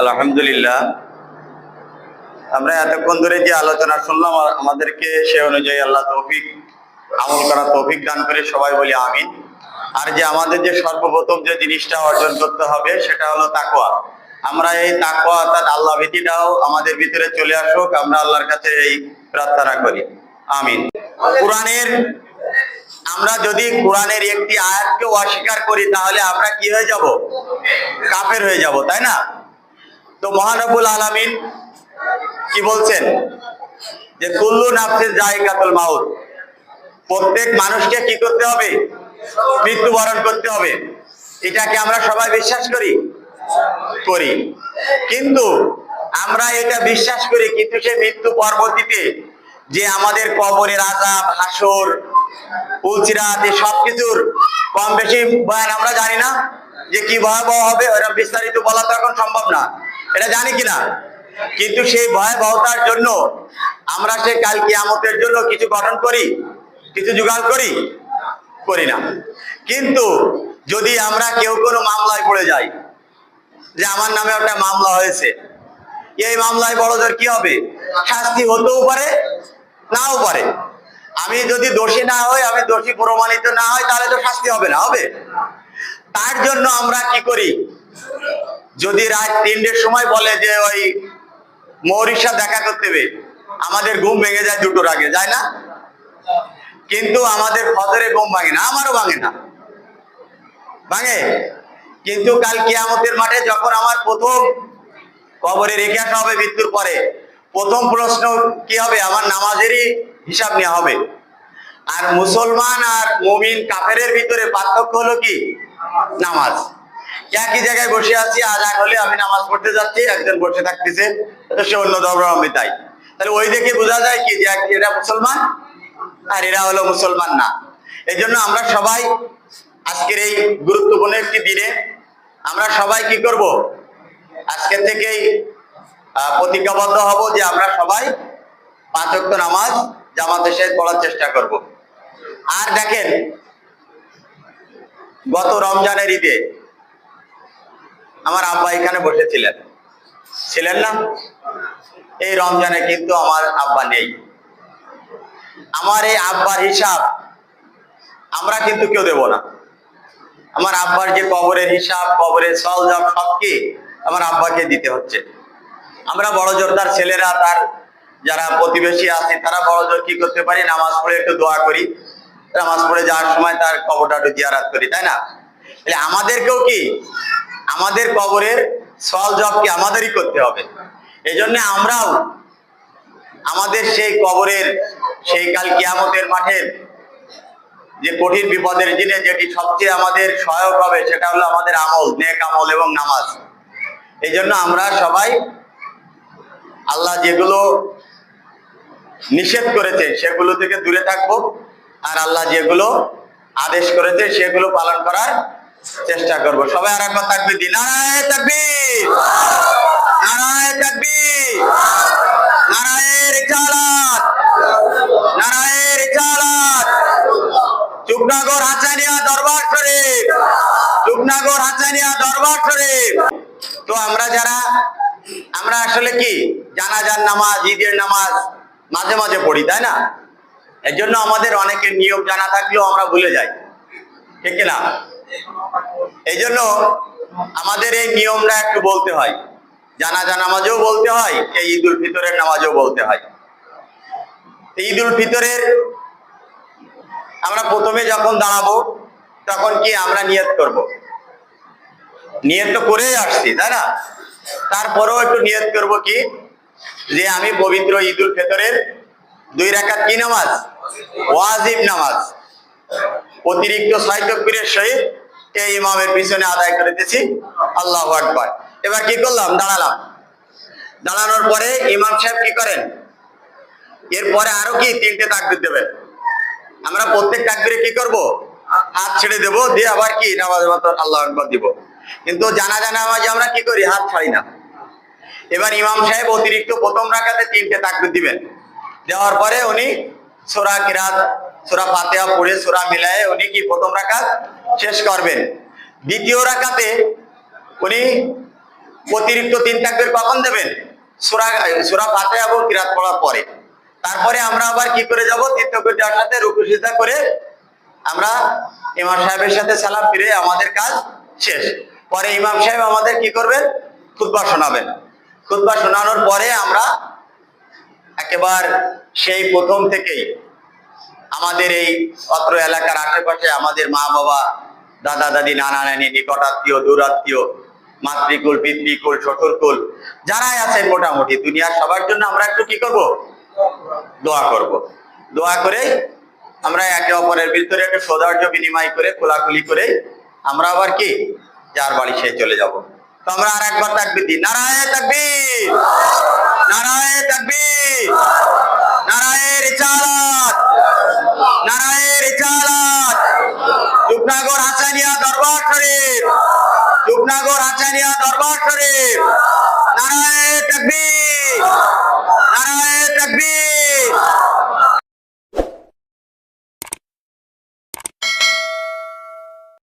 আলহামদুলিল্লাহ। আমরা এতক্ষণ ধরে যে আলোচনা শুনলাম আমাদেরকে সে অনুযায়ী আল্লাহ তৌফিক আমল করা তৌফিক দান করে সবাই বলি আমিন। আর যে আমাদের যে সর্বপ্রথম যে জিনিসটা অর্জন করতে হবে সেটা হলো তাকোয়া আমরা এই তাকওয়া অর্থাৎ আল্লাহ ভীতিটাও আমাদের ভিতরে চলে আসুক আমরা আল্লাহর কাছে এই প্রার্থনা করি। আমিন। কোরআনের আমরা যদি কোরআনের একটি আয়াতকে অস্বীকার করি, তাহলে আমরা কি হয়ে যাব? কাফের হয়ে যাব, তাই না? তো মহানবুল আলামিন কি বলছেন? যে কুল্লু নাফসের জায়গাতুল মাউত। প্রত্যেক মানুষকে কি করতে হবে? মৃত্যুবরণ করতে হবে। এটাকে আমরা সবাই বিশ্বাস করি? করি। কিন্তু আমরা এটা বিশ্বাস করি, কিন্তু সে মৃত্যু পরবর্তীতে যে আমাদের কবরের আজাব হাসর সবকিছুর কম বেশি বয়ান আমরা জানি না যে কি ভয়াবহ হবে বিস্তারিত বলা তো এখন সম্ভব না। এটা জানি কিনা? কিন্তু সেই ভয়াবহতার জন্য আমরা কাল কিয়ামতের জন্য কিছু গঠন করি, কিছু জোগাড় করি করি না। কিন্তু যদি আমরা কেউ কোনো মামলায় পড়ে যাই, যে আমার নামে একটা মামলা হয়েছে, এই মামলায় বড়দের কি হবে? শাস্তি হতেও পারে, নাও পারে। আমি যদি দোষী না হই, আমি দোষী প্রমাণিত না হয় তাহলে তো শাস্তি হবে না, হবে? তার জন্য আমরা কি করি? যদি রাত তিনটের সময় বলে যে ওই সাথে দেখা করতে হবে, আমাদের ঘুম ভেঙে যায় দুটোর আগে, যায় না? কিন্তু আমাদের ফজরে ঘুম ভাঙে না, আমারও ভাঙে না। ভাঙে? কিন্তু কাল কিয়ামতের মাঠে যখন আমার প্রথম কবরে রেখে আসা হবে মৃত্যুর পরে প্রথম প্রশ্ন কি হবে? আমার নামাজেরই হিসাব নেওয়া হবে। আর মুসলমান আর মুমিন কাফেরের ভিতরে পার্থক্য হলো কি? নামাজ। একই জায়গায় বসে আছি আজান হলে আমি নামাজ পড়তে যাচ্ছি, একজন বসে থাকতেছে সে অন্য ধর্মাবলম্বী তাই। তাহলে ওই দেখে বোঝা যায় কি যে এরা মুসলমান আর এরা হলো মুসলমান না। এই জন্য আমরা সবাই আজকের এই গুরুত্বপূর্ণ একটি দিনে আমরা সবাই কি করব? আজকে থেকেই প্রতিজ্ঞাবদ্ধ হব যে আমরা সবাই পাঁচ ওয়াক্ত নামাজ জামাতের সাথে পড়ার চেষ্টা করব। আর দেখেন, গত রমজানের ঈদে আমার আব্বা এখানে বসেছিলেন। ছিলেন না? এই রমজানে কিন্তু আমার আব্বা নেই। আমার এই আব্বার হিসাব আমরা কিন্তু কেউ দেব না। আমার আব্বার যে কবরের হিসাব, কবরের সলজব সব কি আমার আব্বাকে দিতে হচ্ছে। আমরা বড় জোর তার ছেলেরা, তার যারা প্রতিবেশী আছে, তারা বড় জোর কি করতে পারি? নামাজ পড়ে একটু দোয়া করি। নামাজ পড়ে যাওয়ার সময় তার কবরটা একটু জিয়ারাত করি, তাই না? তাহলে আমাদেরকেও কি? আমাদের কবরের সল জবকে আমাদেরই করতে হবে? এই জন্য আমরাও আমাদের সেই কবরের, সেই কাল কিয়ামতের মাঠের যে কঠিন বিপদের দিনে যেটি সবচেয়ে আমাদের সহায়ক হবে, সেটা হলো আমাদের আমল, নেক আমল এবং নামাজ। এই জন্য আমরা সবাই আল্লাহ যেগুলো নিষেধ করেছে, সেগুলো থেকে দূরে থাকব। আর আল্লাহ যেগুলো আদেশ করেছে, সেগুলো পালন করার চেষ্টা করব। সবাই আর একবার থাকবি দিন। নারায় তাকবীর! নারায় তাকবীর! নারায় রিসালাত! নারায় রিসালাত! চুকনাগর হাসানিয়া দরবার শরীফ! চুকনাগর হাসানিয়া দরবার শরীফ! তো আমরা যারা আমরা আসলে কি? জানাজার নামাজ, ঈদের নামাজ মাঝে মাঝে পড়ি, তাই না? এর জন্য আমাদের অনেকের নিয়ম জানা থাকলেও আমরা ভুলে যাই। ঠিক না এই জন্য আমাদের এই নিয়মটা একটু বলতে হয়। জানাজা নামাজও বলতে হয়, এই ঈদ উল ফিতরের নামাজও বলতে হয়। ঈদ উল ফিতরের আমরা প্রথমে যখন দাঁড়াবো, তখন কি আমরা নিয়ত করব? নিয়ত তো করেই আসছি, তাই না? তারপরেও একটু নিয়ত করব কি? যে আমি পবিত্র ঈদ ফেতরের দুই রাকাত কি নামাজ? ওয়াজিব নামাজ। অতিরিক্ত ছয় সহিত এই ইমামের পিছনে আদায় করে দিয়েছি। আল্লাহ আকবার। এবার কি করলাম? দাঁড়ালাম। দাঁড়ানোর পরে ইমাম সাহেব কি করেন? এরপরে আরও কি তিনটে তাকবির দেবেন। আমরা প্রত্যেক তাকবিরে কি করব? হাত ছেড়ে দেব, দিয়ে আবার কি নামাজ মতো আল্লাহ আকবার দিব। কিন্তু জানা জানা আমরা কি করি? হাত ছাড়ি না। এবার ইমাম সাহেব অতিরিক্ত প্রথম রাখাতে তিনটে তাকবির দিবেন। দেওয়ার পরে উনি সোরা কিরাত, সোরা ফাতেহা পড়ে, সোরা মিলায়ে উনি কি প্রথম রাকাত শেষ করবেন? দ্বিতীয় রাকাতে উনি অতিরিক্ত তিন তাকবীর কখন দেবেন? সোরা সোরা ফাতে এবং কিরাত পড়ার পরে। তারপরে আমরা আবার কি করে যাব? তিন যাওয়ার সাথে রুকু সিজদা করে আমরা ইমাম সাহেবের সাথে সালাম ফিরে আমাদের কাজ শেষ। পরে ইমাম সাহেব আমাদের কি করবেন? খুতবা শোনাবেন। খুতবা শোনানোর পরে আমরা একেবার সেই প্রথম থেকেই আমাদের এই অত্র এলাকার আশেপাশে আমাদের মা বাবা, দাদা, দাদি, নানা, নানি, নিকট আত্মীয়, দূর আত্মীয়, মাতৃকুল, পিতৃকুল, শ্বশুরকুল, যারাই আছেন মোটামুটি দুনিয়ার সবার জন্য আমরা একটু কি করব? দোয়া করব। দোয়া করে আমরা একে অপরের ভিতরে একটা সৌদার্য বিনিময় করে, খোলাখুলি করে আমরা আবার কি? যার বাড়ি সে চলে যাব। তো আমরা আর একবার তাকবি দি নারায় তাকবি নারায় তাকবি নারায় রিসালাত নারায় রিসালাত রূপনগর হাসানিয়া দরবার শরীফ। রূপনগর হাসানিয়া দরবার শরীফ।